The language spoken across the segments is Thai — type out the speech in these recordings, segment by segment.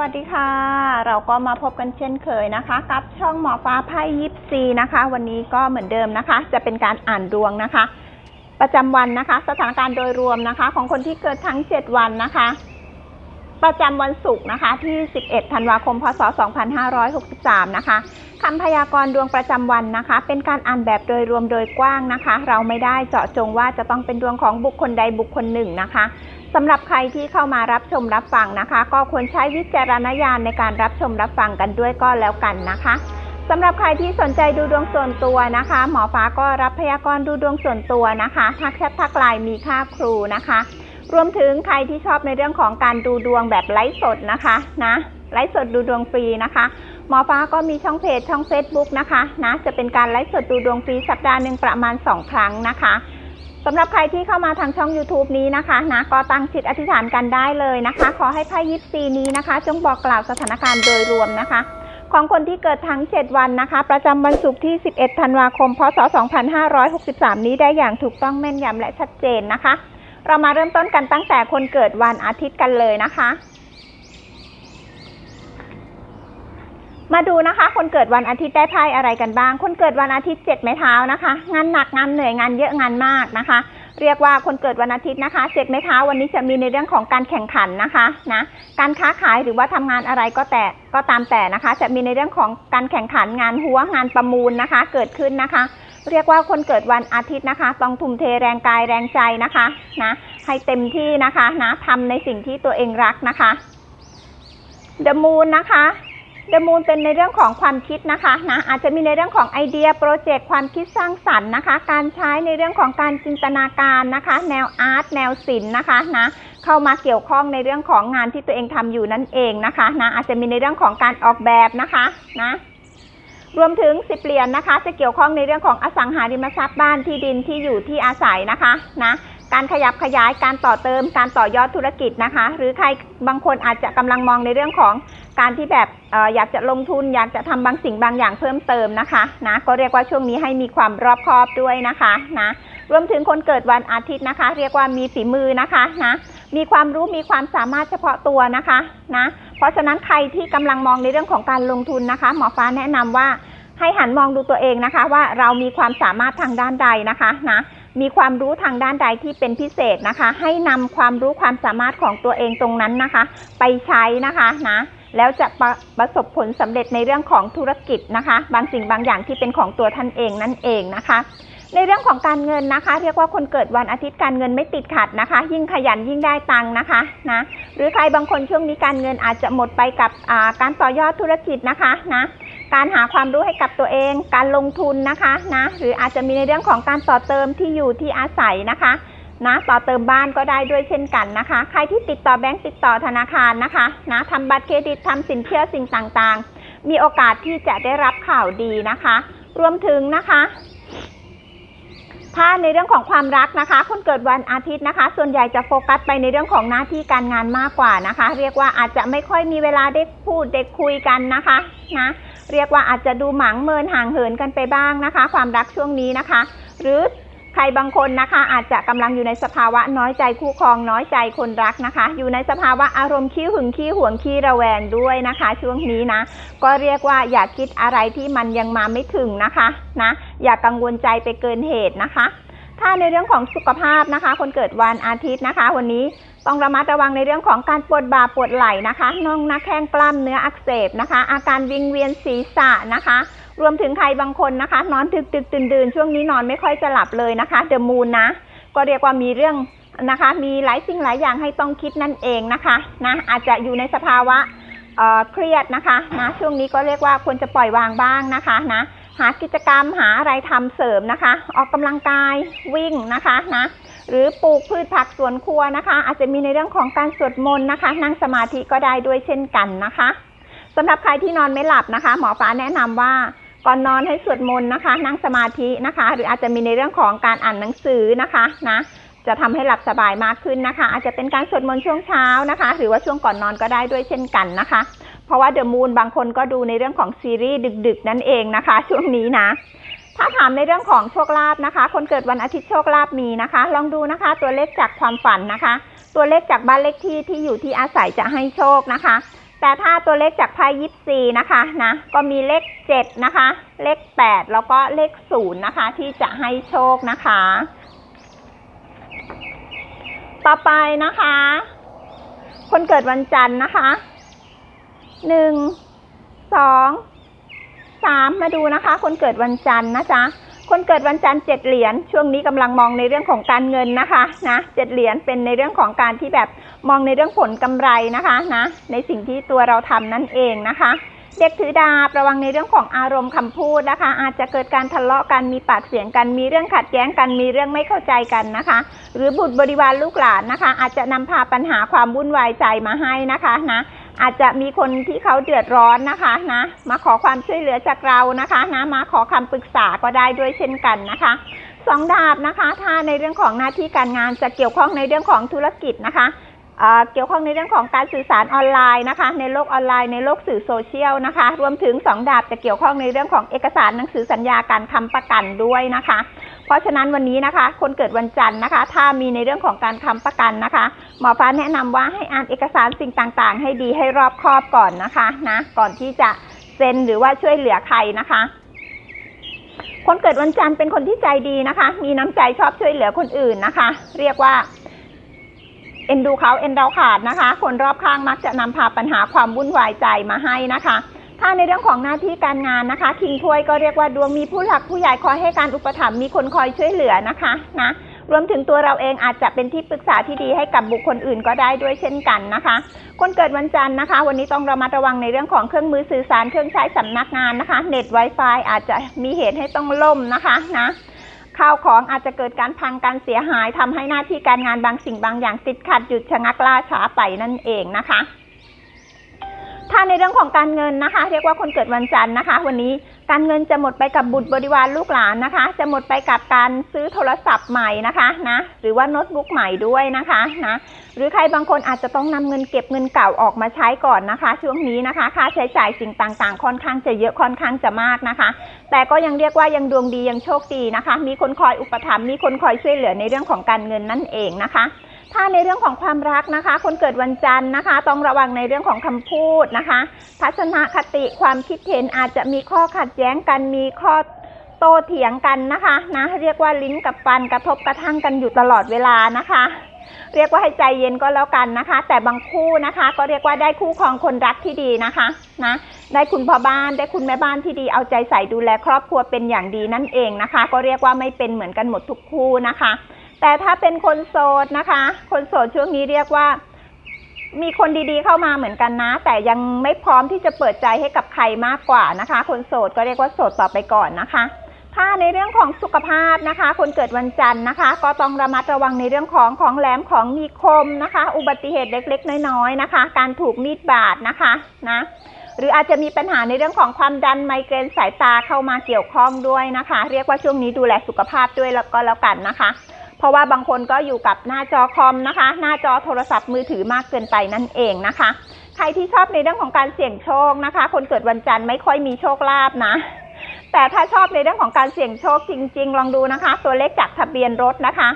วัสดีค่ะ เราก็มาพบกันเช่นเคยนะคะ กับช่องหมอฟ้าไพ่ยิปซีนะคะ วันนี้ก็เหมือนเดิมนะคะ จะเป็นการอ่านดวงนะคะ ประจำวันนะคะ สถานการณ์โดยรวมนะคะ ของคนที่เกิดทั้ง 7 วันนะคะ ประจำวันศุกร์นะคะ ที่ 11 ธันวาคม พศ 2563 นะคะคำพยากรณ์ดวงประจำวันนะคะ เป็นการอ่านแบบโดยรวมโดยกว้างนะคะ เราไม่ได้เจาะจงว่าจะต้องเป็นดวงของบุคคลใดบุคคลหนึ่งนะคะ สำหรับใครที่เข้ามารับชมรับฟังนะคะ ก็ควรใช้วิจารณญาณในการรับชมรับฟังกันด้วยก็แล้วกันนะคะสำหรับใครที่สนใจดูดวงส่วนตัวนะคะ หมอฟ้าก็รับพยากรณ์ดูดวงส่วนตัวนะคะทักแชททักไลน์มีค่าครูนะคะ รวมถึงใครที่ชอบในเรื่องของการดูดวงแบบไลฟ์สดนะคะนะไลฟ์สดดูดวงฟรีนะคะ หมอฟ้าก็มีช่องเพจช่อง Facebook นะคะนะจะเป็นการไลฟ์สดดูดวงฟรีสัปดาห์หนึ่งประมาณ 2 ครั้งนะคะ สำหรับใครที่เข้ามาทางช่อง YouTube นี้นะคะนะก็ตั้งจิตอธิษฐานกันได้เลยนะคะ ขอให้ไพ่ยิปซีนี้นะคะ จงบอกกล่าวสถานการณ์โดยรวมนะคะ ของคนที่เกิดทั้ง 7 วันนะคะ ประจำวันศุกร์ที่ 11 ธันวาคม พศ 2563 นี้ได้อย่างถูกต้องแม่นยำและชัดเจนนะคะ เรามาเริ่มต้นกันตั้งแต่คนเกิดวันอาทิตย์กันเลยนะคะ มาดูนะคะ คนเกิดวันอาทิตย์ได้ไพ่อะไรกันบ้าง คนเกิดวันอาทิตย์เจ็ดไม้เท้านะคะ งานหนักงานเหนื่อยงานเยอะงานมากนะคะ เรียกว่าคนเกิดวันอาทิตย์นะคะเจ็ดไม้เท้าวันนี้จะมีในเรื่องของการแข่งขันนะคะนะการค้าขายหรือว่าทำงานอะไรก็แต่ก็ตามแต่นะคะ จะมีในเรื่องของการแข่งขันงานหัวงานประมูลนะคะ เกิดขึ้นนะคะ เรียกว่าคนเกิดวันอาทิตย์นะคะ ต้องทุ่มเทแรงกายแรงใจนะคะนะให้เต็มที่นะคะนะทำในสิ่งที่ตัวเองรักนะคะ The Moon นะคะ The Moon เป็นในเรื่องของความคิดนะคะนะอาจจะมีในเรื่องของไอเดียโปรเจกต์ความคิดสร้างสรรค์นะคะ การใช้ในเรื่องของการจินตนาการนะคะ แนวอาร์ตแนวศิลป์นะคะนะเข้ามาเกี่ยวข้องในเรื่องของงานที่ตัวเองทำอยู่นั่นเองนะคะนะอาจจะมีในเรื่องของการออกแบบนะคะนะรวมถึงสิบเหรียญนะคะ จะเกี่ยวข้องในเรื่องของอสังหาริมทรัพย์บ้านที่ดินที่อยู่ที่อาศัยนะคะนะการขยับขยายการต่อเติมการต่อยอดธุรกิจนะคะ หรือใครบางคนอาจจะกำลังมองในเรื่องของ การที่แบบออยากจะลงทุนอยากจะทำบางสิ่งบางอย่างเพิ่มเติมนะคะนะก็เรียกว่าช่วงนี้ให้มีความรอบคอบด้วยนะคะนะรวมถึงคนเกิดวันอาทิตย์นะคะ เรียกว่ามีฝีมือนะคะนะมีความรู้มีความสามารถเฉพาะตัวนะคะนะเพราะฉะนั้นใครที่กำลังมองในเรื่องของการลงทุนนะคะ หมอฟ้าแนะนำว่าให้หันมองดูตัวเองนะคะ ว่าเรามีความสามารถทางด้านใดนะคะนะมีความรู้ทางด้านใดที่เป็นพิเศษนะคะ ให้นำความรู้ความสามารถของตัวเองตรงนั้นนะคะ ไปใช้นะคะนะ แล้วจะประประสบผลสำเร็จในเรื่องของธุรกิจนะคะ บางสิ่งบางอย่างที่เป็นของตัวท่านเองนั่นเองนะคะ ในเรื่องของการเงินนะคะ เรียกว่าคนเกิดวันอาทิตย์การเงินไม่ติดขัดนะคะ ยิ่งขยันยิ่งได้ตังค์นะคะนะหรือใครบางคนช่วงนี้การเงินอาจจะหมดไปกับาการต่อยอดธุรกิจนะคะนะการหาความรู้ให้กับตัวเอง การลงทุนนะคะนะหรืออาจจะมีในเรื่องของการต่อเติมที่อยู่ที่อาศัยนะคะ นะต่อเติมบ้านก็ได้ด้วยเช่นกันนะคะ ใครที่ติดต่อแบงก์ติดต่อธนาคารนะคะนะทำบัตรเครดิตทำสินเชื่อสิ่งต่างๆ มีโอกาสที่จะได้รับข่าวดีนะคะ รวมถึงนะคะถ้าในเรื่องของความรักนะคะ คนเกิดวันอาทิตย์นะคะ ส่วนใหญ่จะโฟกัสไปในเรื่องของหน้าที่การงานมากกว่านะคะ เรียกว่าอาจจะไม่ค่อยมีเวลาได้พูดได้คุยกันนะคะนะเรียกว่าอาจจะดูหมางเมินห่างเหินกันไปบ้างนะคะ ความรักช่วงนี้นะคะ หรือ ใครบางคนนะคะอาจจะกำลังอยู่ในสภาวะน้อยใจคู่ครองน้อยใจคนรักนะคะ อยู่ในสภาวะอารมณ์ขี้หึงขี้หวงขี้ระแวงด้วยนะคะ ช่วงนี้นะ ก็เรียกว่าอย่าคิดอะไรที่มันยังมาไม่ถึงนะคะนะอย่ากังวลใจไปเกินเหตุนะคะ ถ้าในเรื่องของสุขภาพนะคะ คนเกิดวันอาทิตย์นะคะ วันนี้ต้องระมัดระวังในเรื่องของการปวดบ่าปวดไหล่นะคะน่องหน้าแข้งกล้ามเนื้ออักเสบนะคะ อาการวิงเวียนศีรษะนะคะ รวมถึงใครบางคนนะคะ นอนดึกดึกตื่นดื่นช่วงนี้นอนไม่ค่อยจะหลับเลยนะคะเดอะมูนนะ ก็เรียกว่ามีเรื่องนะคะ มีหลายสิ่งหลายอย่างให้ต้องคิดนั่นเองนะคะนะอาจจะอยู่ในสภาวะเเครียดนะคะนะช่วงนี้ก็เรียกว่าควรจะปล่อยวางบ้างนะคะนะหากิจกรรมหาอะไรทำเสริมนะคะ ออกกำลังกายวิ่งนะคะนะหรือปลูกพืชผักสวนครัวนะคะ อาจจะมีในเรื่องของการสวดมนต์นะคะ นั่งสมาธิก็ได้ด้วยเช่นกันนะคะสำหรับใครที่นอนไม่หลับนะคะ หมอฟ้าแนะนำว่า ก่อนนอนให้สวดมนต์นะคะ นั่งสมาธินะคะ หรืออาจจะมีในเรื่องของการอ่านหนังสือนะคะนะจะทำให้หลับสบายมากขึ้นนะคะ อาจจะเป็นการสวดมนต์ช่วงเช้านะคะ หรือว่าช่วงก่อนนอนก็ได้ด้วยเช่นกันนะคะ เพราะว่าเดอะมูนบางคนก็ดูในเรื่องของซีรีส์ดึก ๆ นั่นเองนะคะ ช่วงนี้นะ ถ้าถามในเรื่องของโชคลาภนะคะ คนเกิดวันอาทิตย์โชคลาภมีนะคะ ลองดูนะคะ ตัวเลขจากความฝันนะคะ ตัวเลขจากบ้านเลขที่ที่อยู่ที่อาศัยจะให้โชคนะคะ แต่ถ้าตัวเลขจากไพ่ยิปซีนะคะนะก็มีเลขเจ็ดนะคะ เลขแปดแล้วก็เลขศูนย์นะคะ ที่จะให้โชคนะคะ ต่อไปนะคะ คนเกิดวันจันทร์นะคะหนึ่งสองสามมาดูนะคะ คนเกิดวันจันทร์นะจ๊ะ คนเกิดวันจันทร์เจ็ดเหรียญช่วงนี้กำลังมองในเรื่องของการเงินนะคะนะเจ็ดเหรียญเป็นในเรื่องของการที่แบบมองในเรื่องผลกำไรนะคะนะในสิ่งที่ตัวเราทำนั่นเองนะคะ เด็กถือดาบระวังในเรื่องของอารมณ์คำพูดนะคะ อาจจะเกิดการทะเลาะกันมีปากเสียงกัน มีเรื่องขัดแย้งกันมีเรื่องไม่เข้าใจกันนะคะ หรือบุตรบริวารลูกหลานนะคะ อาจจะนำพาปัญหาความวุ่นวายใจมาให้นะคะนะ อาจจะมีคนที่เขาเดือดร้อนนะคะนะมาขอความช่วยเหลือจากเรานะคะนะมาขอคำปรึกษาก็ได้ด้วยเช่นกันนะคะสองดาบนะคะ ถ้าในเรื่องของหน้าที่การงานจะเกี่ยวข้องในเรื่องของธุรกิจนะคะ เกี่ยวข้องในเรื่องของการสื่อสารออนไลน์นะคะ ในโลกออนไลน์ในโลกสื่อโซเชียลนะคะ รวมถึงสองดาบจะเกี่ยวข้องในเรื่องของเอกสารหนังสือสัญญาการค้ำประกันด้วยนะคะ เพราะฉะนั้นวันนี้นะคะ คนเกิดวันจันทร์นะคะ ถ้ามีในเรื่องของการค้ำประกันนะคะ หมอฟ้าแนะนำว่าให้อ่านเอกสารสิ่งต่างๆ ให้ดีให้รอบคอบก่อนนะคะนะก่อนที่จะเซ็นหรือว่าช่วยเหลือใครนะคะคนเกิดวันจันทร์เป็นคนที่ใจดีนะคะ มีน้ำใจชอบช่วยเหลือคนอื่นนะคะ เรียกว่า เอ็นดูเขาเอ็นเราขาดนะคะ คนรอบข้างมักจะนำพาปัญหาความวุ่นวายใจมาให้นะคะ ถ้าในเรื่องของหน้าที่การงานนะคะ คิงถ้วยก็เรียกว่าดวงมีผู้หลักผู้ใหญ่คอยให้การอุปถัมภ์มีคนคอยช่วยเหลือนะคะนะรวมถึงตัวเราเองอาจจะเป็นที่ปรึกษาที่ดีให้กับบุคคลอื่นก็ได้ด้วยเช่นกันนะคะ คนเกิดวันจันทร์นะคะ วันนี้ต้องระมัดระวังในเรื่องของเครื่องมือสื่อสารเครื่องใช้สำนักงานนะคะ เน็ต Wi-Fi อาจจะมีเหตุให้ต้องล่มนะคะนะ ข้าวของอาจจะเกิดการพังการเสียหายทำให้หน้าที่การงานบางสิ่งบางอย่างติดขัดหยุดชะงักล่าช้าไปนั่นเองนะคะ ถ้าในเรื่องของการเงินนะคะ เรียกว่าคนเกิดวันจันทร์นะคะ วันนี้ การเงินจะหมดไปกับบุตรบริวารลูกหลานนะคะ จะหมดไปกับการซื้อโทรศัพท์ใหม่นะคะนะหรือว่าโน้ตบุ๊กใหม่ด้วยนะคะนะหรือใครบางคนอาจจะต้องนำเงินเก็บเงินเก่าออกมาใช้ก่อนนะคะ ช่วงนี้นะคะ ค่าใช้จ่ายสิ่งต่างๆ ค่อนข้างจะเยอะค่อนข้างจะมากนะคะ แต่ก็ยังเรียกว่ายังดวงดียังโชคดีนะคะ มีคนคอยอุปถัมภ์มีคนคอยช่วยเหลือในเรื่องของการเงินนั่นเองนะคะ ถ้าในเรื่องของความรักนะคะ คนเกิดวันจันทร์นะคะ ต้องระวังในเรื่องของคำพูดนะคะ ทัศนคติความคิดเห็นอาจจะมีข้อขัดแย้งกันมีข้อโต้เถียงกันนะคะนะเรียกว่าลิ้นกับฟันกระทบกระทั่งกันอยู่ตลอดเวลานะคะ เรียกว่าให้ใจเย็นก็แล้วกันนะคะ แต่บางคู่นะคะ ก็เรียกว่าได้คู่ครองคนรักที่ดีนะคะนะได้คุณพ่อบ้านได้คุณแม่บ้านที่ดีเอาใจใส่ดูแลครอบครัวเป็นอย่างดีนั่นเองนะคะ ก็เรียกว่าไม่เป็นเหมือนกันหมดทุกคู่นะคะ แต่ถ้าเป็นคนโสดนะคะ คนโสดช่วงนี้เรียกว่า มีคนดีๆเข้ามาเหมือนกันนะ แต่ยังไม่พร้อมที่จะเปิดใจให้กับใครมากกว่านะคะ คนโสดก็เรียกว่าโสดต่อไปก่อนนะคะ ถ้าในเรื่องของสุขภาพนะคะ คนเกิดวันจันทร์นะคะ ก็ต้องระมัดระวังในเรื่องของของแหลมของมีคมนะคะ อุบัติเหตุเล็กๆ น้อยๆนะคะ การถูกมีดบาดนะคะนะหรืออาจจะมีปัญหาในเรื่องของความดันไมเกรนสายตาเข้ามาเกี่ยวข้องด้วยนะคะ เรียกว่าช่วงนี้ดูแลสุขภาพด้วยแล้วก็แล้วกันนะคะ เพราะว่าบางคนก็อยู่กับหน้าจอคอมนะคะ หน้าจอโทรศัพท์มือถือมากเกินไปนั่นเองนะคะ ใครที่ชอบในเรื่องของการเสี่ยงโชคนะคะ คนเกิดวันจันทร์ไม่ค่อยมีโชคลาภนะ แต่ถ้าชอบในเรื่องของการเสี่ยงโชคจริง ๆ ลองดูนะคะ ตัวเลขจากทะเบียนรถนะคะ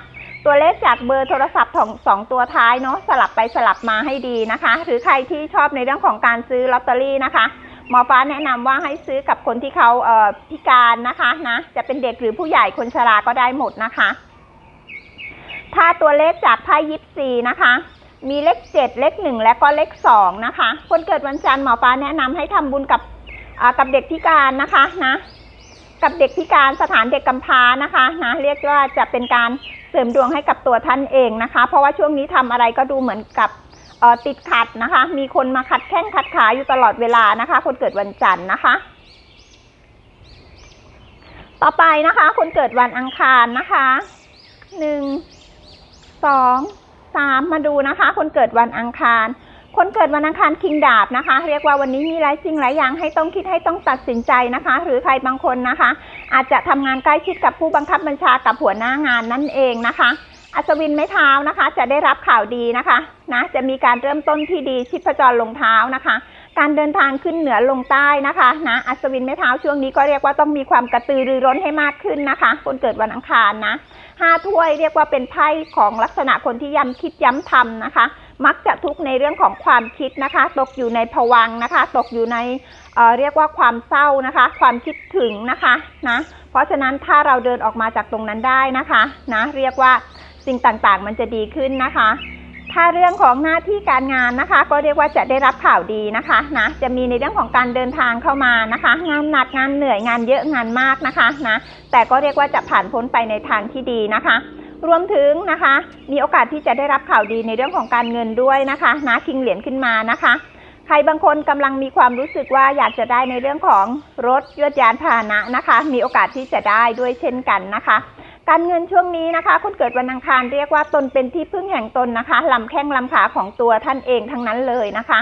ตัวเลขจากเบอร์โทรศัพท์ของสองตัวท้ายเนาะสลับไปสลับมาให้ดีนะคะ หรือใครที่ชอบในเรื่องของการซื้อลอตเตอรี่นะคะ หมอฟ้าแนะนำว่าให้ซื้อกับคนที่เขาเอ่อพิการนะคะนะจะเป็นเด็กหรือผู้ใหญ่คนชราก็ได้หมดนะคะ ถ้าตัวเลขจากไพ่ยิปซีนะคะ มีเลขเจ็ดเลขหนึ่งและก็เลขสองนะคะ คนเกิดวันจันทร์หมอฟ้าแนะนำให้ทำบุญกับกับเด็กพิการนะคะนะกับเด็กพิการสถานเด็กกำพร้านะคะนะเรียกว่าจะเป็นการเสริมดวงให้กับตัวท่านเองนะคะ เพราะว่าช่วงนี้ทำอะไรก็ดูเหมือนกับติดขัดนะคะ มีคนมาขัดแข้งขัดขาอยู่ตลอดเวลานะคะ คนเกิดวันจันทร์นะคะ ต่อไปนะคะ คนเกิดวันอังคารนะคะหนึ่ง สองสามมาดูนะคะ คนเกิดวันอังคาร คนเกิดวันอังคารคิงดาบนะคะ เรียกว่าวันนี้มีหลายสิ่งหลายอย่างให้ต้องคิดให้ต้องตัดสินใจนะคะ หรือใครบางคนนะคะ อาจจะทำงานใกล้ชิดกับผู้บังคับบัญชากับหัวหน้างานนั่นเองนะคะอัศวินไม้เท้านะคะ จะได้รับข่าวดีนะคะนะจะมีการเริ่มต้นที่ดีชิพจรลงเท้านะคะ การเดินทางขึ้นเหนือลงใต้นะคะนะอัศวินไม้เท้าช่วงนี้ก็เรียกว่าต้องมีความกระตือรือร้นให้มากขึ้นนะคะ คนเกิดวันอังคารนะห้าถ้วยเรียกว่าเป็นไพ่ของลักษณะคนที่ย้ำคิดย้ำทำนะคะ มักจะทุกข์ในเรื่องของความคิดนะคะ ตกอยู่ในภวังนะคะ ตกอยู่ในเอ่อเรียกว่าความเศร้านะคะ ความคิดถึงนะคะนะเพราะฉะนั้นถ้าเราเดินออกมาจากตรงนั้นได้นะคะนะเรียกว่าสิ่งต่างๆ มันจะดีขึ้นนะคะ ถ้าเรื่องของหน้าที่การงานนะคะ ก็เรียกว่าจะได้รับข่าวดีนะคะนะจะมีในเรื่องของการเดินทางเข้ามานะคะ งานหนักงานเหนื่อยงานเยอะงานมากนะคะนะแต่ก็เรียกว่าจะผ่านพ้นไปในทางที่ดีนะคะรวมถึงนะคะ มีโอกาสที่จะได้รับข่าวดีในเรื่องของการเงินด้วยนะคะนะคิงเหรียญขึ้นมานะคะ ใครบางคนกำลังมีความรู้สึกว่าอยากจะได้ในเรื่องของรถยวดยานพาหนะนะคะ มีโอกาสที่จะได้ด้วยเช่นกันนะคะ การเงินช่วงนี้นะคะ คนเกิดวันอังคารเรียกว่าตนเป็นที่พึ่งแห่งตนนะคะลำแข้งลำขาของตัวท่านเองทั้งนั้นเลยนะคะ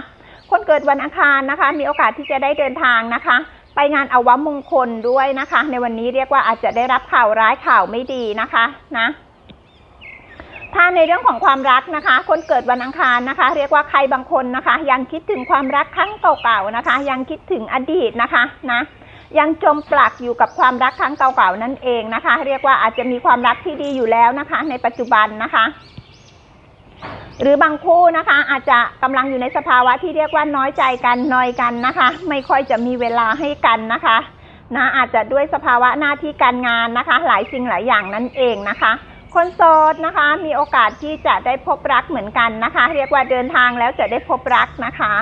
คนเกิดวันอังคารนะคะ มีโอกาสที่จะได้เดินทางนะคะ ไปงานอวมงคลด้วยนะคะ ในวันนี้เรียกว่าอาจจะได้รับข่าวร้ายข่าวไม่ดีนะคะนะถ้าในเรื่องของความรักนะคะ คนเกิดวันอังคารนะคะ เรียกว่าใครบางคนนะคะ ยังคิดถึงความรักครั้งเก่าๆนะคะ ยังคิดถึงอดีตนะคะนะ ยังจมปลักอยู่กับความรักครั้งเก่าๆนั่นเองนะคะ เรียกว่าอาจจะมีความรักที่ดีอยู่แล้วนะคะ ในปัจจุบันนะคะ หรือบางคู่นะคะ อาจจะกำลังอยู่ในสภาวะที่เรียกว่าน้อยใจกันนอยกันนะคะ ไม่ค่อยจะมีเวลาให้กันนะคะนะอาจจะด้วยสภาวะหน้าที่การงานนะคะ หลายสิ่งหลายอย่างนั่นเองนะคะคนโสดนะคะมีโอกาสที่จะได้พบรักเหมือนกันนะคะ เรียกว่าเดินทางแล้วจะได้พบรักนะคะ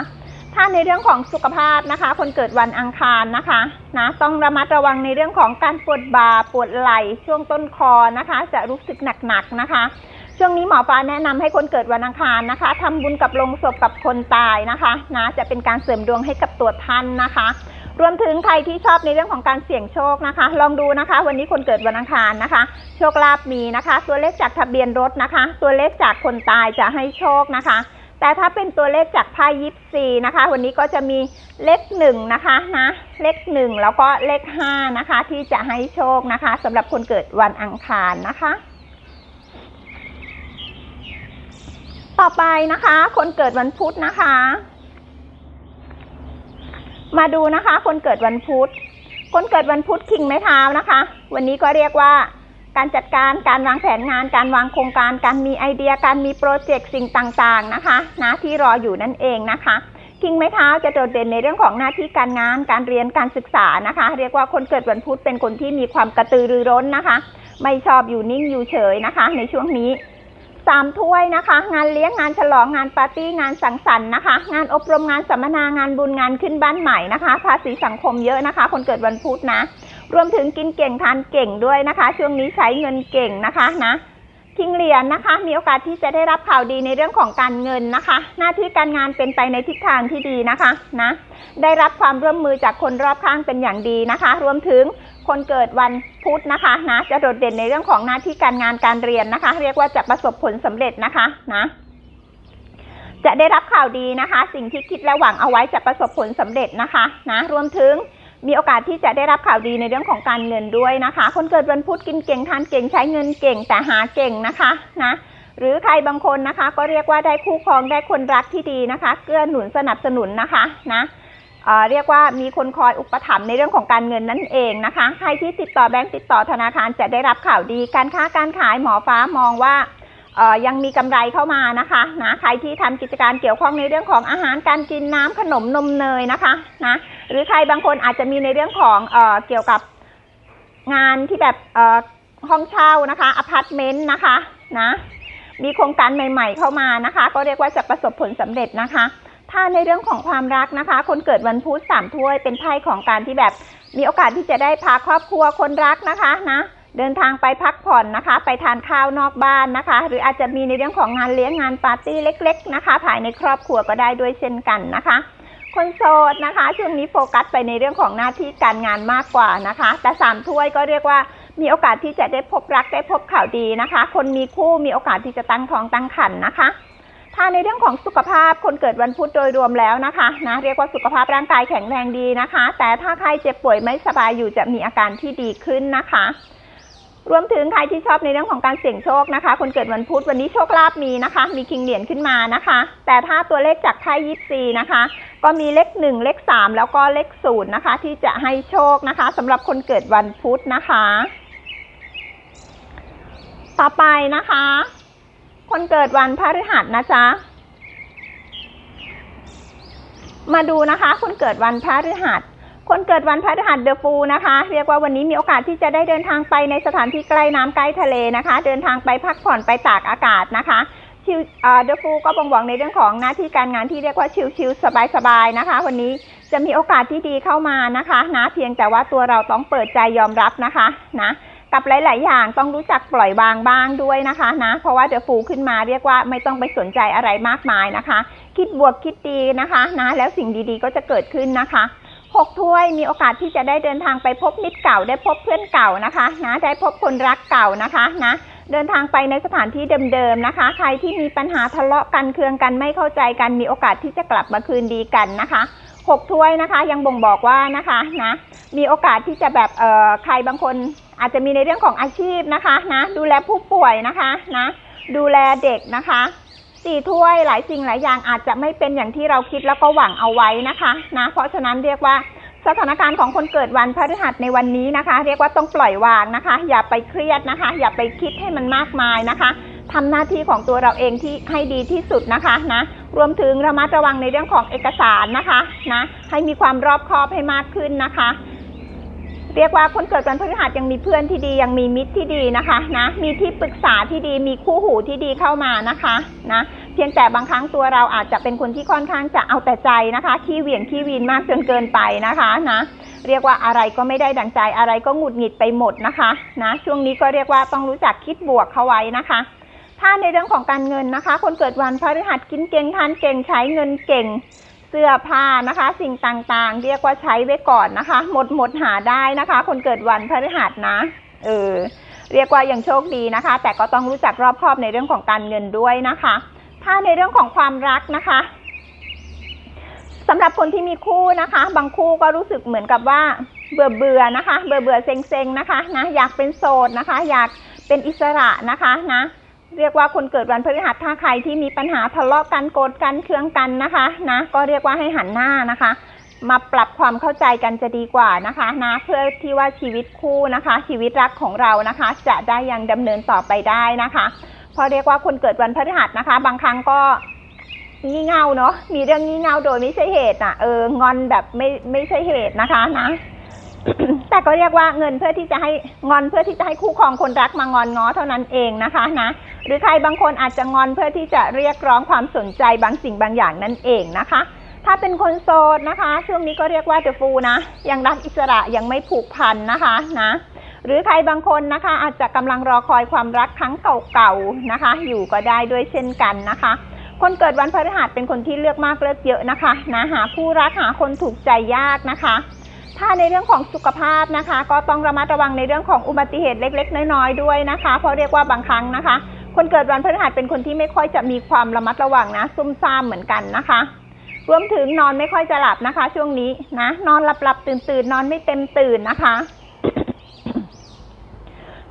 ถ้าในเรื่องของสุขภาพนะคะ คนเกิดวันอังคารนะคะนะต้องระมัดระวังในเรื่องของการปวดบ่าปวดไหล่ช่วงต้นคอนะคะ จะรู้สึกหนักๆนะคะ ช่วงนี้หมอฟ้าแนะนำให้คนเกิดวันอังคารนะคะทำบุญกับลงศพกับคนตายนะคะนะจะเป็นการเสริมดวงให้กับตัวท่านนะคะ รวมถึงใครที่ชอบในเรื่องของการเสี่ยงโชคนะคะ ลองดูนะคะ วันนี้คนเกิดวันอังคารนะคะ โชคลาภมีนะคะ ตัวเลขจากทะเบียนรถนะคะ ตัวเลขจากคนตายจะให้โชคนะคะ แต่ถ้าเป็นตัวเลขจากไพ่ยิปซีนะคะ วันนี้ก็จะมีเลขหนึ่งนะคะนะเลขหนึ่งแล้วก็เลขห้านะคะ ที่จะให้โชคนะคะสำหรับคนเกิดวันอังคารนะคะ ต่อไปนะคะ คนเกิดวันพุธนะคะ มาดูนะคะ คนเกิดวันพุธคนเกิดวันพุธคิงไม้เท้านะคะ วันนี้ก็เรียกว่า การจัดการการวางแผนงาน การวางโครงการการมีไอเดียการมีโปรเจกต์สิ่งต่างๆนะคะนะที่รออยู่นั่นเองนะคะคิงไม้เท้าจะโดดเด่นในเรื่องของหน้าที่การงาน การเรียนการศึกษานะคะ เรียกว่าคนเกิดวันพุธเป็นคนที่มีความกระตือรือร้นนะคะ ไม่ชอบอยู่นิ่งอยู่เฉยนะคะ ในช่วงนี้สามถ้วยนะคะ งานเลี้ยงงานฉลองงานปาร์ตี้งานสังสรรค์นะคะ งานอบรมงานสัมมนางานบุญงานขึ้นบ้านใหม่นะคะ ภาษีสังคมเยอะนะคะ คนเกิดวันพุธนะ รวมถึงกินเก่งทานเก่งด้วยนะคะ ช่วงนี้ใช้เงินเก่งนะคะนะคิงเหรียญนะคะ มีโอกาสที่จะได้รับข่าวดีในเรื่องของการเงินนะคะ หน้าที่การงานเป็นไปในทิศทางที่ดีนะคะนะได้รับความร่วมมือจากคนรอบข้างเป็นอย่างดีนะคะ รวมถึงคนเกิดวันพุธนะคะนะจะโดดเด่นในเรื่องของหน้าที่การงานการเรียนนะคะ เรียกว่าจะประสบผลสำเร็จนะคะนะจะได้รับข่าวดีนะคะ สิ่งที่คิดและหวังเอาไว้จะประสบผลสำเร็จนะคะนะรวมถึง มีโอกาสที่จะได้รับข่าวดีในเรื่องของการเงินด้วยนะคะ คนเกิดวันพุธกินเก่งทานเก่งใช้เงินเก่งแต่หาเก่งนะคะนะหรือใครบางคนนะคะ ก็เรียกว่าได้คู่ครองได้คนรักที่ดีนะคะ เกื้อหนุนสนับสนุนนะคะนะเเรียกว่ามีคนคอยอุปถัมภ์ในเรื่องของการเงินนั่นเองนะคะ ใครที่ติดต่อแบงก์ติดต่อธนาคารจะได้รับข่าวดี การค้าการขายหมอฟ้ามองว่ายังมีกำไรเข้ามานะคะนะใครที่ทำกิจการเกี่ยวข้องในเรื่องของอาหารการกินน้ำขนมนมเนยนะคะนะ หรือใครบางคนอาจจะมีในเรื่องของเออเกี่ยวกับงานที่แบบเออห้องเช่านะคะอพาร์ตเมนต์นะคะนะมีโครงการใหม่ ๆ เข้ามานะคะ ก็เรียกว่าจะประสบผลสำเร็จนะคะ ถ้าในเรื่องของความรักนะคะ คนเกิดวันพุธสามถ้วยเป็นไพ่ของการที่แบบมีโอกาสที่จะได้พาครอบครัวคนรักนะคะนะเดินทางไปพักผ่อนนะคะ ไปทานข้าวนอกบ้านนะคะ หรืออาจจะมีในเรื่องของงานเลี้ยงงานปาร์ตี้เล็ก ๆ นะคะ ภายในครอบครัวก็ได้ด้วยเช่นกันนะคะ คนโสดนะคะช่วงนี้โฟกัสไปในเรื่องของหน้าที่การงานมากกว่านะคะ แต่สามถ้วยก็เรียกว่ามีโอกาสที่จะได้พบรักได้พบข่าวดีนะคะ คนมีคู่มีโอกาสที่จะตั้งท้องตั้งครรภ์นะคะ ถ้าในเรื่องของสุขภาพคนเกิดวันพุธโดยรวมแล้วนะคะนะเรียกว่าสุขภาพร่างกายแข็งแรงดีนะคะ แต่ถ้าใครเจ็บป่วยไม่สบายอยู่จะมีอาการที่ดีขึ้นนะคะ รวมถึงใครที่ชอบในเรื่องของการเสี่ยงโชคนะคะ คนเกิดวันพุธวันนี้โชคลาภมีนะคะ มีคิงเหรียญขึ้นมานะคะ แต่ถ้าตัวเลขจากไพ่ยิปซีนะคะ ก็มีเลขหนึ่งเลขสามแล้วก็เลขศูนย์นะคะ ที่จะให้โชคนะคะสำหรับคนเกิดวันพุธนะคะ ต่อไปนะคะ คนเกิดวันพฤหัสนะจ๊ะมาดูนะคะ คนเกิดวันพฤหัส คนเกิดวันพฤหัสเดอะฟูนะคะ เรียกว่าวันนี้มีโอกาสที่จะได้เดินทางไปในสถานที่ใกล้น้ำใกล้ทะเลนะคะ เดินทางไปพักผ่อนไปตากอากาศนะคะชิวเดอะฟูก็บ่งบอกในเรื่องของหน้าที่การงานที่เรียกว่าชิวๆสบายๆนะคะ วันนี้จะมีโอกาสที่ดีเข้ามานะคะ นะเพียงแต่ว่าตัวเราต้องเปิดใจยอมรับนะคะนะกับหลาย ๆ อย่างต้องรู้จักปล่อยวางบ้างด้วยนะคะนะเพราะว่าเดอะฟูขึ้นมาเรียกว่าไม่ต้องไปสนใจอะไรมากมายนะคะ คิดบวกคิดดีนะคะนะแล้วสิ่งดีๆก็จะเกิดขึ้นนะคะ หกถ้วยมีโอกาสที่จะได้เดินทางไปพบมิตรเก่าได้พบเพื่อนเก่านะคะนะได้พบคนรักเก่านะคะนะเดินทางไปในสถานที่เดิมๆนะคะ ใครที่มีปัญหาทะเลาะกันเคืองกันไม่เข้าใจกันมีโอกาสที่จะกลับมาคืนดีกันนะคะหกถ้วยนะคะยังบ่งบอกว่านะคะนะมีโอกาสที่จะแบบเอ่อใครบางคนอาจจะมีในเรื่องของอาชีพนะคะนะดูแลผู้ป่วยนะคะนะดูแลเด็กนะคะ สี่ถ้วยหลายสิ่งหลายอย่างอาจจะไม่เป็นอย่างที่เราคิดแล้วก็หวังเอาไว้นะคะนะเพราะฉะนั้นเรียกว่าสถานการณ์ของคนเกิดวันพฤหัสในวันนี้นะคะ เรียกว่าต้องปล่อยวางนะคะ อย่าไปเครียดนะคะ อย่าไปคิดให้มันมากมายนะคะทำหน้าที่ของตัวเราเองที่ให้ดีที่สุดนะคะนะรวมถึงระมัดระวังในเรื่องของเอกสารนะคะนะให้มีความรอบคอบให้มากขึ้นนะคะ เรียกว่าคนเกิดวันพฤหัสยังมีเพื่อนที่ดียังมีมิตรที่ดีนะคะนะมีที่ปรึกษาที่ดีมีคู่หูที่ดีเข้ามานะคะนะเพียงแต่บางครั้งตัวเราอาจจะเป็นคนที่ค่อนข้างจะเอาแต่ใจนะคะขี้เหวี่ยงขี้วีนมากจนเกินไปนะคะนะเรียกว่าอะไรก็ไม่ได้ดังใจอะไรก็หงุดหงิดไปหมดนะคะนะช่วงนี้ก็เรียกว่าต้องรู้จักคิดบวกเข้าไว้นะคะ ถ้าในเรื่องของการเงินนะคะ คนเกิดวันพฤหัสกินเก่งทานเก่งใช้เงินเก่ง เสื้อผ้านะคะ สิ่งต่างๆ เรียกว่าใช้ไว้ก่อนนะคะ หมดหมดหาได้นะคะ คนเกิดวันพฤหัสนะเออเรียกว่ายังโชคดีนะคะ แต่ก็ต้องรู้จักรอบคอบในเรื่องของการเงินด้วยนะคะ ถ้าในเรื่องของความรักนะคะสำหรับคนที่มีคู่นะคะ บางคู่ก็รู้สึกเหมือนกับว่าเบื่อเบื่อนะคะ เบื่อเบื่อเซ็งเซ็งนะคะนะอยากเป็นโสดนะคะ อยากเป็นอิสระนะคะนะ เรียกว่าคนเกิดวันพฤหัสถ้าใครที่มีปัญหาทะเลาะกันโกรธกันเคืองกันนะคะนะก็เรียกว่าให้หันหน้านะคะ มาปรับความเข้าใจกันจะดีกว่านะคะนะเพื่อที่ว่าชีวิตคู่นะคะ ชีวิตรักของเรานะคะ จะได้ยังดำเนินต่อไปได้นะคะเพราะเรียกว่าคนเกิดวันพฤหัสนะคะ บางครั้งก็งี่เง่าเนาะมีเรื่องงี่เง่าโดยไม่ใช่เหตุอะเอองอนแบบไม่ไม่ใช่เหตุนะคะนะ แต่ก็เรียกว่าเงินเพื่อที่จะให้งอนเพื่อที่จะให้คู่ครองคนรักมางอนง้อเท่านั้นเองนะคะนะหรือใครบางคนอาจจะงอนเพื่อที่จะเรียกร้องความสนใจบางสิ่งบางอย่างนั่นเองนะคะ ถ้าเป็นคนโสดนะคะ ช่วงนี้ก็เรียกว่าเดฟูนะ ยังรักอิสระยังไม่ผูกพันนะคะนะหรือใครบางคนนะคะ อาจจะกำลังรอคอยความรักครั้งเก่าๆนะคะ อยู่ก็ได้ด้วยเช่นกันนะคะ คนเกิดวันพฤหัสเป็นคนที่เลือกมากเลือกเยอะนะคะนะหาคู่รักหาคนถูกใจยากนะคะ ถ้าในเรื่องของสุขภาพนะคะ ก็ต้องระมัดระวังในเรื่องของอุบัติเหตุเล็ก ๆ น้อยๆด้วยนะคะ เพราะเรียกว่าบางครั้งนะคะ คนเกิดวันพฤหัสเป็นคนที่ไม่ค่อยจะมีความระมัดระวังนะ ซุ่มซ่ามเหมือนกันนะคะ รวมถึงนอนไม่ค่อยจะหลับนะคะ ช่วงนี้นะ นอนหลับๆตื่นๆนอนไม่เต็มตื่นนะคะ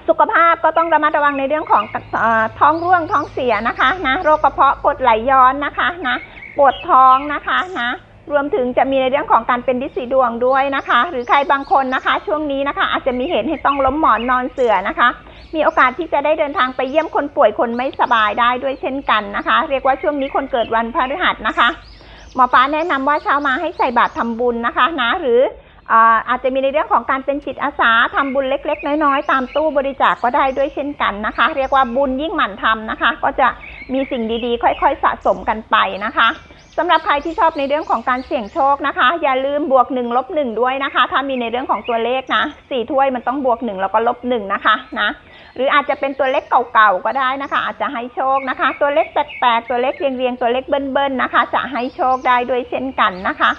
สุขภาพก็ต้องระมัดระวังในเรื่องของอท้องร่วงท้องเสียนะคะนะโรคกระเพาะกดไหลย้อนนะคะนะปวดท้องนะคะนะ รวมถึงจะมีในเรื่องของการเป็นดิสีดวงด้วยนะคะ หรือใครบางคนนะคะ ช่วงนี้นะคะ อาจจะมีเหตุให้ต้องล้มหมอนนอนเสื่อนะคะ มีโอกาสที่จะได้เดินทางไปเยี่ยมคนป่วยคนไม่สบายได้ด้วยเช่นกันนะคะ เรียกว่าช่วงนี้คนเกิดวันพฤหัสนะคะ หมอฟ้าแนะนำว่าเช้ามาให้ใส่บาตรทำบุญนะคะนะหรืออาอาจจะมีในเรื่องของการเป็นจิตอาสาทำบุญเล็ก ๆ น้อยๆ ตามตู้บริจาคก็ได้ด้วยเช่นกันนะคะ เรียกว่าบุญยิ่งหมั่นทำนะคะ ก็จะมีสิ่งดีๆ ค่อย ๆ สะสมกันไปนะคะ สำหรับใครที่ชอบในเรื่องของการเสี่ยงโชคนะคะ อย่าลืมบวกหนึ่งลบหนึ่งด้วยนะคะ ถ้ามีในเรื่องของตัวเลขนะสี่ถ้วยมันต้องบวกหนึ่งแล้วก็ลบหนึ่งนะคะนะหรืออาจจะเป็นตัวเลขเก่าๆก็ได้นะคะ อาจจะให้โชคนะคะ ตัวเลขแปลกๆตัวเลขเรียงๆตัวเลขเบิ้ลๆนะคะ จะให้โชคได้ด้วยเช่นกันนะคะ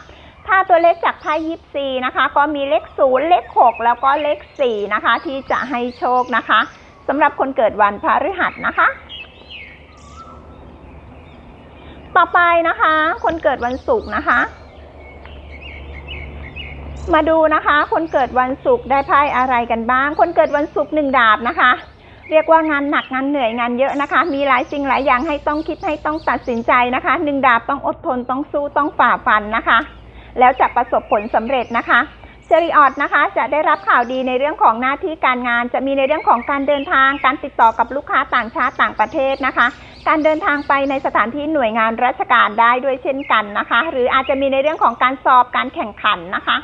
ถ้าตัวเลขจากไพ่ยิปซีนะคะ ก็มีเลขศูนย์เลขหกแล้วก็เลขสี่นะคะ ที่จะให้โชคนะคะสำหรับคนเกิดวันพฤหัสนะคะ ต่อไปนะคะ คนเกิดวันศุกร์นะคะ มาดูนะคะ คนเกิดวันศุกร์ได้ไพ่อะไรกันบ้าง คนเกิดวันศุกร์หนึ่งดาบนะคะ เรียกว่างานหนักงานเหนื่อยงานเยอะนะคะ มีหลายสิ่งหลายอย่างให้ต้องคิดให้ต้องตัดสินใจนะคะหนึ่งดาบต้องอดทนต้องสู้ต้องฝ่าฟันนะคะ แล้วจะประสบผลสำเร็จนะคะเชริออดนะคะจะได้รับข่าวดีในเรื่องของหน้าที่การงาน จะมีในเรื่องของการเดินทาง การติดต่อกับลูกค้าต่างชาติต่างประเทศนะคะ การเดินทางไปในสถานที่หน่วยงานราชการได้ด้วยเช่นกันนะคะ หรืออาจจะมีในเรื่องของการสอบการแข่งขันนะคะ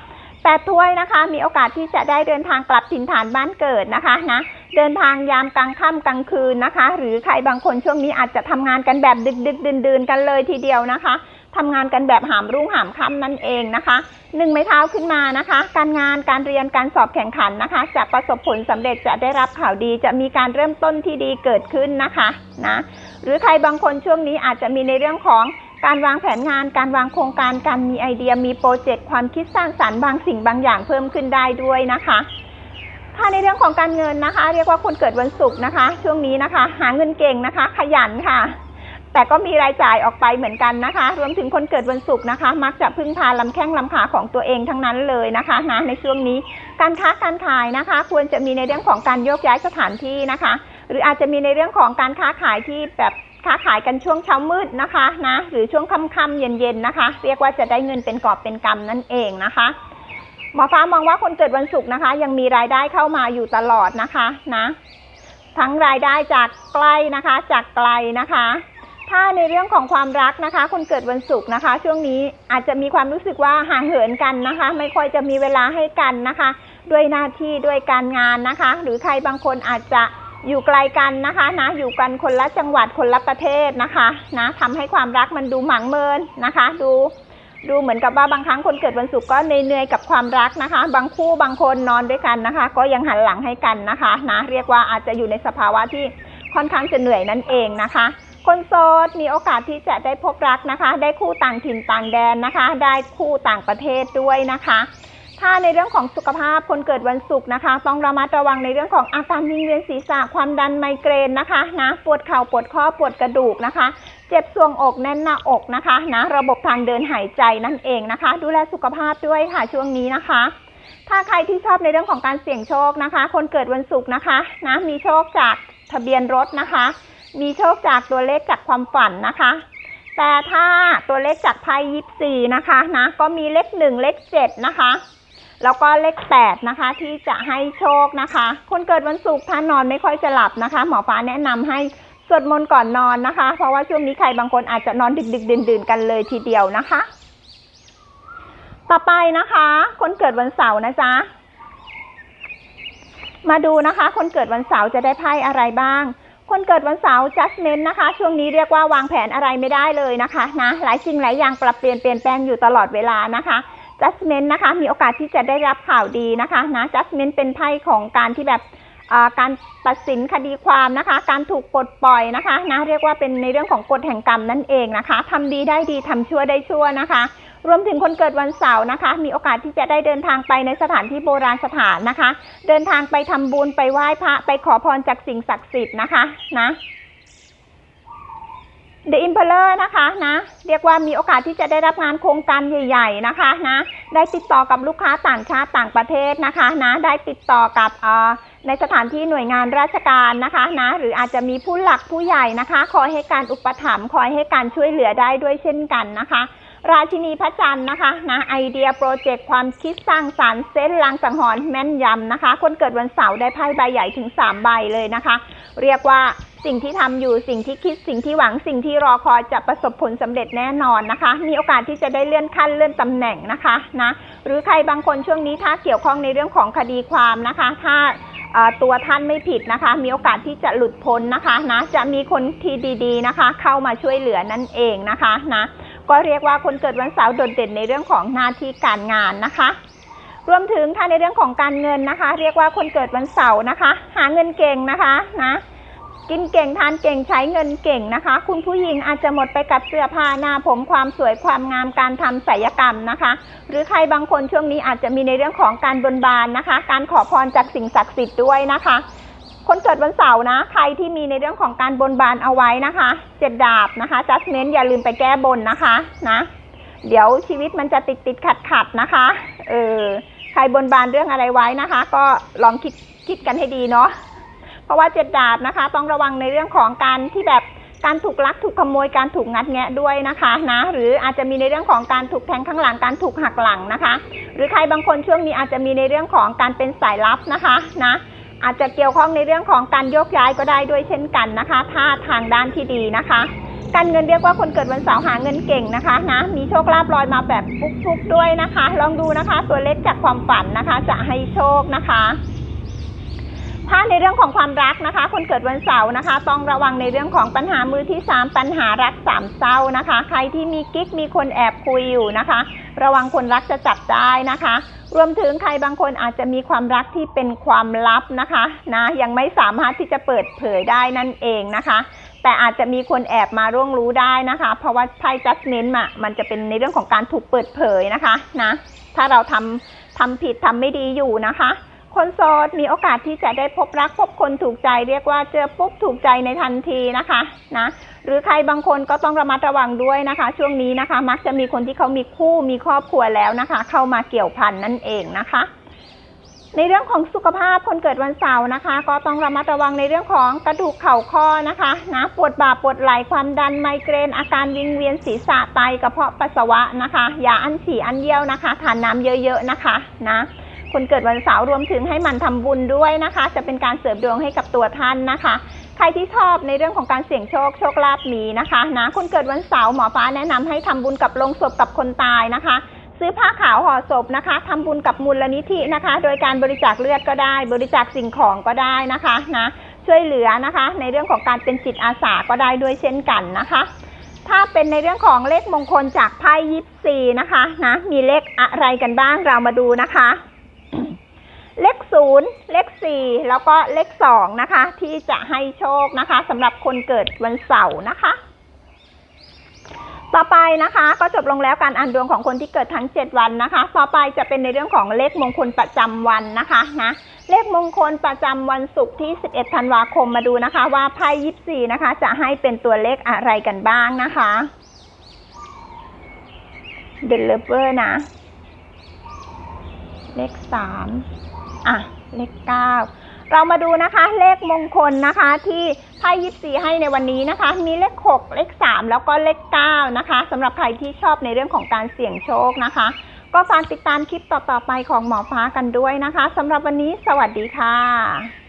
แปดถ้วยนะคะมีโอกาสที่จะได้เดินทางกลับถิ่นฐานบ้านเกิดนะคะนะเดินทางยามกลางค่ำกลางคืนนะคะ หรือใครบางคนช่วงนี้อาจจะทำงานกันแบบดึกดึกดื่นดื่นๆกันเลยทีเดียวนะคะ ทำงานกันแบบหามรุ่งหามค่ำนั่นเองนะคะหนึ่งไม้เท้าขึ้นมานะคะ การงานการเรียนการสอบแข่งขันนะคะ จะประสบผลสำเร็จจะได้รับข่าวดี จะมีการเริ่มต้นที่ดีเกิดขึ้นนะคะนะหรือใครบางคนช่วงนี้อาจจะมีในเรื่องของการวางแผนงาน การวางโครงการ การมีไอเดีย มีโปรเจกต์ความคิดสร้างสรรค์บางสิ่งบางอย่างเพิ่มขึ้นได้ด้วยนะคะ ถ้าในเรื่องของการเงินนะคะ เรียกว่าคนเกิดวันศุกร์นะคะ ช่วงนี้นะคะ หาเงินเก่งนะคะ ขยันค่ะ แต่ก็มีรายจ่ายออกไปเหมือนกันนะคะ รวมถึงคนเกิดวันศุกร์นะคะ มักจะพึ่งพาลำแข้งลำขาของตัวเองทั้งนั้นเลยนะคะนะในช่วงนี้การค้าการขายนะคะ ควรจะมีในเรื่องของการโยกย้ายสถานที่นะคะ หรืออาจจะมีในเรื่องของการค้าขายที่แบบค้าขายกันช่วงเช้ามืดนะคะนะหรือช่วงค่ำๆเย็นๆนะคะ เรียกว่าจะได้เงินเป็นกอบเป็นกำนั่นเองนะคะหมอฟ้ามองว่าคนเกิดวันศุกร์นะคะ ยังมีรายได้เข้ามาอยู่ตลอดนะคะนะทั้งรายได้จากใกล้นะคะ จากไกลนะคะ ถ้าในเรื่องของความรักนะคะ คนเกิดวันศุกร์นะคะ ช่วงนี้อาจจะมีความรู้สึกว่าห่างเหินกันนะคะ ไม่ค่อยจะมีเวลาให้กันนะคะ ด้วยหน้าที่ด้วยการงานนะคะ หรือใครบางคนอาจจะอยู่ไกลกันนะคะนะอยู่กันคนละจังหวัดคนละประเทศนะคะนะทำให้ความรักมันดูหมางเมินนะคะ ดูดูเหมือนกับว่าบางครั้งคนเกิดวันศุกร์ก็เหนื่อยกับความรักนะคะ บางคู่บางคนนอนด้วยกันนะคะ ก็ยังหันหลังให้กันนะคะนะเรียกว่าอาจจะอยู่ในสภาวะที่ค่อนข้างจะเหนื่อยนั่นเองนะคะ คนโสดมีโอกาสที่จะได้พบรักนะคะ ได้คู่ต่างถิ่นต่างแดนนะคะ ได้คู่ต่างประเทศด้วยนะคะ ถ้าในเรื่องของสุขภาพคนเกิดวันศุกร์นะคะ ต้องระมัดระวังในเรื่องของอาการวิงเวียนศีรษะความดันไมเกรนนะคะนะปวดเข่าปวดข้อปวดกระดูกนะคะ เจ็บทรวงอกแน่นหน้าอกนะคะนะระบบทางเดินหายใจนั่นเองนะคะ ดูแลสุขภาพด้วยค่ะช่วงนี้นะคะถ้าใครที่ชอบในเรื่องของการเสี่ยงโชคนะคะ คนเกิดวันศุกร์นะคะนะมีโชคจากทะเบียนรถนะคะ มีโชคจากตัวเลขจากความฝันนะคะ แต่ถ้าตัวเลขจากไพ่ยิปซีนะคะนะ ก็มีเลขหนึ่งเลขเจ็ดนะคะ แล้วก็เลขแปดนะคะ ที่จะให้โชคนะคะ คนเกิดวันศุกร์ถ้านอนไม่ค่อยจะหลับนะคะ หมอฟ้าแนะนำให้สวดมนต์ก่อนนอนนะคะ เพราะว่าช่วงนี้ใครบางคนอาจจะนอนดึกดึกดื่นดื่นกันเลยทีเดียวนะคะ ต่อไปนะคะ คนเกิดวันเสาร์นะจ๊ะมาดูนะคะ คนเกิดวันเสาร์จะได้ไพ่อะไรบ้าง คนเกิดวันเสาร์ judgment นะคะ ช่วงนี้เรียกว่าวางแผนอะไรไม่ได้เลยนะคะนะหลายสิ่งหลายอย่างปรับเปลี่ยนเปลี่ยนแปลงอยู่ตลอดเวลานะคะ judgment นะคะ มีโอกาสที่จะได้รับข่าวดีนะคะนะ judgment เป็นไพ่ของการที่แบบการตัดสินคดีความนะคะ การถูกปลดปล่อยนะคะนะเรียกว่าเป็นในเรื่องของกฎแห่งกรรมนั่นเองนะคะทำดีได้ดีทำชั่วได้ชั่วนะคะ รวมถึงคนเกิดวันเสาร์นะคะ มีโอกาสที่จะได้เดินทางไปในสถานที่โบราณสถานนะคะ เดินทางไปทำบุญไปไหว้พระไปขอพรจากสิ่งศักดิ์สิทธิ์นะคะนะ The Emperor นะคะนะเรียกว่ามีโอกาสที่จะได้รับงานโครงการใหญ่ ๆนะคะนะได้ติดต่อกับลูกค้าต่างชาติต่างประเทศนะคะนะได้ติดต่อกับเอ่อในสถานที่หน่วยงานราชการนะคะนะหรืออาจจะมีผู้หลักผู้ใหญ่นะคะ คอยให้การอุปถัมภ์คอยให้การช่วยเหลือได้ด้วยเช่นกันนะคะ ราชินีพระจันทร์นะคะนะไอเดียโปรเจกต์ความคิดสร้างสรรค์เส้นลางสังหรณ์แม่นยำนะคะ คนเกิดวันเสาร์ได้ไพ่ใบใหญ่ถึง 3 ใบเลยนะคะ เรียกว่าสิ่งที่ทำอยู่สิ่งที่คิดสิ่งที่หวังสิ่งที่รอคอยจะประสบผลสำเร็จแน่นอนนะคะ มีโอกาสที่จะได้เลื่อนขั้นเลื่อนตำแหน่งนะคะนะหรือใครบางคนช่วงนี้ถ้าเกี่ยวข้องในเรื่องของคดีความนะคะ ถ้าตัวท่านไม่ผิดนะคะ มีโอกาสที่จะหลุดพ้นนะคะนะจะมีคนที่ดีๆนะคะ เข้ามาช่วยเหลือนั่นเองนะคะนะ ก็เรียกว่าคนเกิดวันเสาร์โดดเด่นในเรื่องของหน้าที่การงานนะคะ รวมถึงถ้าในเรื่องของการเงินนะคะ เรียกว่าคนเกิดวันเสาร์นะคะ หาเงินเก่งนะคะนะกินเก่งทานเก่งใช้เงินเก่งนะคะ คุณผู้หญิงอาจจะหมดไปกับเสื้อผ้าหน้าผมความสวยความงามการทำศัลยกรรมนะคะ หรือใครบางคนช่วงนี้อาจจะมีในเรื่องของการบนบานนะคะ การขอพรจากสิ่งศักดิ์สิทธิ์ด้วยนะคะ คนเกิดวันเสาร์นะ ใครที่มีในเรื่องของการบนบานเอาไว้นะคะเจ็ดดาบนะคะจัสเมนอย่าลืมไปแก้บนนะคะนะเดี๋ยวชีวิตมันจะติดติดขัดขัดนะคะเออใครบนบานเรื่องอะไรไว้นะคะ ก็ลองคิดคิดกันให้ดีเนาะเพราะว่าเจ็ดดาบนะคะ ต้องระวังในเรื่องของการที่แบบการถูกลักถูกขโมยการถูกงัดแงะด้วยนะคะนะหรืออาจจะมีในเรื่องของการถูกแทงข้างหลังการถูกหักหลังนะคะ หรือใครบางคนช่วงนี้อาจจะมีในเรื่องของการเป็นสายลับนะคะนะ อาจจะเกี่ยวข้องในเรื่องของการโยกย้ายก็ได้ด้วยเช่นกันนะคะ ถ้าทางด้านที่ดีนะคะ การเงินเรียกว่าคนเกิดวันเสาร์หาเงินเก่งนะคะนะมีโชคลาภลอยมาแบบฟุกๆด้วยนะคะ ลองดูนะคะ ตัวเลขจากความฝันนะคะ จะให้โชคนะคะถ้าในเรื่องของความรักนะคะ คนเกิดวันเสาร์นะคะ ต้องระวังในเรื่องของปัญหามือที่สามปัญหารักสามเศร้านะคะ ใครที่มีกิ๊กมีคนแอบคุยอยู่นะคะ ระวังคนรักจะจับได้นะคะ รวมถึงใครบางคนอาจจะมีความรักที่เป็นความลับนะคะนะยังไม่สามารถที่จะเปิดเผยได้นั่นเองนะคะ แต่อาจจะมีคนแอบมาร่วงรู้ได้นะคะ เพราะว่าไพ่จัสเมนต์อะมันจะเป็นในเรื่องของการถูกเปิดเผยนะคะนะถ้าเราทำทำผิดทำไม่ดีอยู่นะคะ คนโสดมีโอกาสที่จะได้พบรักพบคนถูกใจ เรียกว่าเจอปุ๊บถูกใจในทันทีนะคะนะหรือใครบางคนก็ต้องระมัดระวังด้วยนะคะ ช่วงนี้นะคะ มักจะมีคนที่เขามีคู่มีครอบครัวแล้วนะคะ เข้ามาเกี่ยวพันนั่นเองนะคะ ในเรื่องของสุขภาพคนเกิดวันเสาร์นะคะ ก็ต้องระมัดระวังในเรื่องของกระดูกเข่าข้อนะคะนะปวดบ่าปวดไหล่ความดันไมเกรน อาการวิงเวียนศีรษะไตกระเพาะปัสสาวะนะคะยาอั้นฉี่อั้นเยี่ยวนะคะทานน้ำเยอะ ๆนะคะนะ คนเกิดวันเสาร์รวมถึงให้มันทำบุญด้วยนะคะ จะเป็นการเสริมดวงให้กับตัวท่านนะคะ ใครที่ชอบในเรื่องของการเสี่ยงโชคโชคลาภมีนะคะนะคนเกิดวันเสาร์หมอฟ้าแนะนำให้ทำบุญกับโลงศพกับคนตายนะคะ ซื้อผ้าขาวห่อศพนะคะทำบุญกับมูลนิธินะคะ โดยการบริจาคเลือดก็ได้ บริจาคสิ่งของก็ได้นะคะนะช่วยเหลือนะคะ ในเรื่องของการเป็นจิตอาสาก็ได้ด้วยเช่นกันนะคะถ้าเป็นในเรื่องของเลขมงคลจากไพ่ยิปซีนะคะนะมีเลขอะไรกันบ้างเรามาดูนะคะ เลขศูนย์เลขสี่แล้วก็เลขสองนะคะ ที่จะให้โชคนะคะสำหรับคนเกิดวันเสาร์นะคะ ต่อไปนะคะ ก็จบลงแล้วการอ่านดวงของคนที่เกิดทั้ง 7 วันนะคะ ต่อไปจะเป็นในเรื่องของเลขมงคลประจำวันนะคะนะเลขมงคลประจำวันศุกร์ที่ 11 ธันวาคมมาดูนะคะ ว่าไพ่ยิปซีนะคะ จะให้เป็นตัวเลขอะไรกันบ้างนะคะเดลเวอร์นะ เลขสาม อะเลขเก้าเรามาดูนะคะเลขมงคลนะคะที่ไพ่ยิปซีให้ในวันนี้นะคะ มีเลขหกเลขสามแล้วก็เลขเก้านะคะสำหรับใครที่ชอบในเรื่องของการเสี่ยงโชคนะคะ ก็ฝากติดตามคลิปต่อๆไปของหมอฟ้ากันด้วยนะคะสำหรับวันนี้สวัสดีค่ะ